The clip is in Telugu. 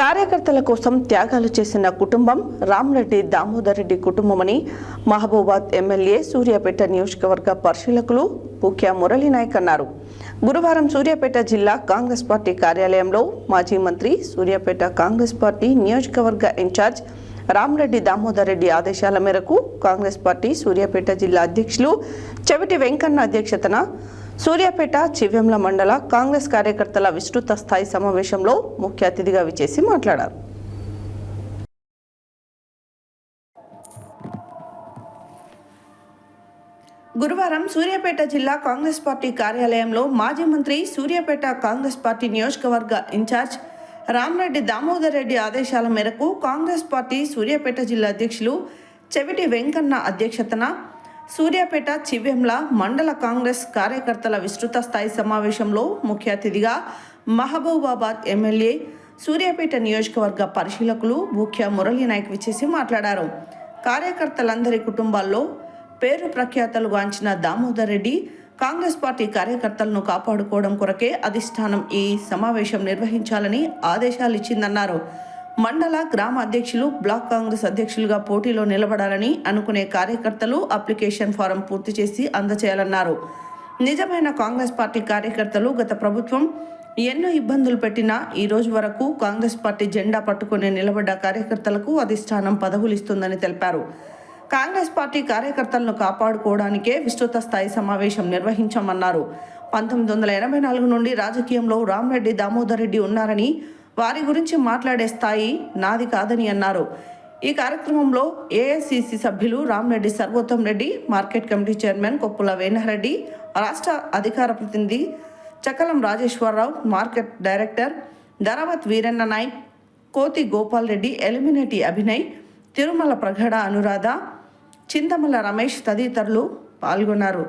కార్యకర్తల కోసం త్యాగాలు చేసిన కుటుంబం రామ్రెడ్డి దామోదర్ రెడ్డి కుటుంబమని మహబూబాద్ ఎమ్మెల్యే సూర్యాపేట నియోజకవర్గ పరిశీలకులు పుఖ్య మురళీనాయక్ అన్నారు. గురువారం సూర్యాపేట జిల్లా కాంగ్రెస్ పార్టీ కార్యాలయంలో మాజీ మంత్రి సూర్యాపేట కాంగ్రెస్ పార్టీ నియోజకవర్గ ఇన్ఛార్జ్ రామ్రెడ్డి దామోదర్ రెడ్డి ఆదేశాల మేరకు కాంగ్రెస్ పార్టీ సూర్యాపేట జిల్లా అధ్యక్షులు చెవిటి వెంకన్న అధ్యక్షతన సూర్యాపేట చివ్యంల మండల కాంగ్రెస్ కార్యకర్తల విస్తృత స్థాయి సమావేశంలో ముఖ్య అతిథిగా విచేసి మాట్లాడారు. గురువారం సూర్యాపేట జిల్లా కాంగ్రెస్ పార్టీ కార్యాలయంలో మాజీ మంత్రి సూర్యాపేట కాంగ్రెస్ పార్టీ నియోజకవర్గ ఇన్ఛార్జ్ రామరెడ్డి దామోదర్ రెడ్డి ఆదేశాల మేరకు కాంగ్రెస్ పార్టీ సూర్యాపేట జిల్లా అధ్యక్షులు చెవిటి వెంకన్న అధ్యక్షతన సూర్యాపేట చివ్యంల మండల కాంగ్రెస్ కార్యకర్తల విస్తృత స్థాయి సమావేశంలో ముఖ్య అతిథిగా మహబూబాబాద్ ఎమ్మెల్యే సూర్యాపేట నియోజకవర్గ పరిశీలకులు ముఖ్య మురళీ నాయక్ విచ్చేసి మాట్లాడారు. కార్యకర్తలందరి కుటుంబాల్లో పేరు ప్రఖ్యాతలు గాంచిన దామోదర్ రెడ్డి కాంగ్రెస్ పార్టీ కార్యకర్తలను కాపాడుకోవడం కొరకే అధిష్టానం ఈ సమావేశం నిర్వహించాలని ఆదేశాలు ఇచ్చిందన్నారు మండల గ్రామ అధ్యక్షులు బ్లాక్ కాంగ్రెస్ అధ్యక్షులుగా పోటీలో నిలబడాలని అనుకునే కార్యకర్తలు అప్లికేషన్ ఫారం పూర్తి చేసి అందచేయాలన్నారు. నిజమైన కాంగ్రెస్ పార్టీ కార్యకర్తలు గత ప్రభుత్వం ఎన్నో ఇబ్బందులు పెట్టినా ఈ రోజు వరకు కాంగ్రెస్ పార్టీ జెండా పట్టుకునే నిలబడ్డ కార్యకర్తలకు అధిష్టానం పదవులు ఇస్తుందని తెలిపారు. కాంగ్రెస్ పార్టీ కార్యకర్తలను కాపాడుకోవడానికే విస్తృత స్థాయి సమావేశం నిర్వహించామన్నారు. పంతొమ్మిది వందల ఎనభై నాలుగు నుండి రాజకీయంలో రామరెడ్డి దామోదర్ రెడ్డి ఉన్నారని వారి గురించి మాట్లాడే స్థాయి నాది కాదని అన్నారు. ఈ కార్యక్రమంలో ఏఐసిసి సభ్యులు Ramreddy Sarvottam Reddy market committee chairman Koppula Venareddy రాష్ట్ర అధికార ప్రతినిధి చకలం రాజేశ్వరరావు మార్కెట్ డైరెక్టర్ ధరావత్ వీరన్న నాయక్ కోతి గోపాల్ రెడ్డి ఎలిమినేటి అభినయ్ తిరుమల ప్రగడ అనురాధ చింతమల రమేష్ తదితరులు పాల్గొన్నారు.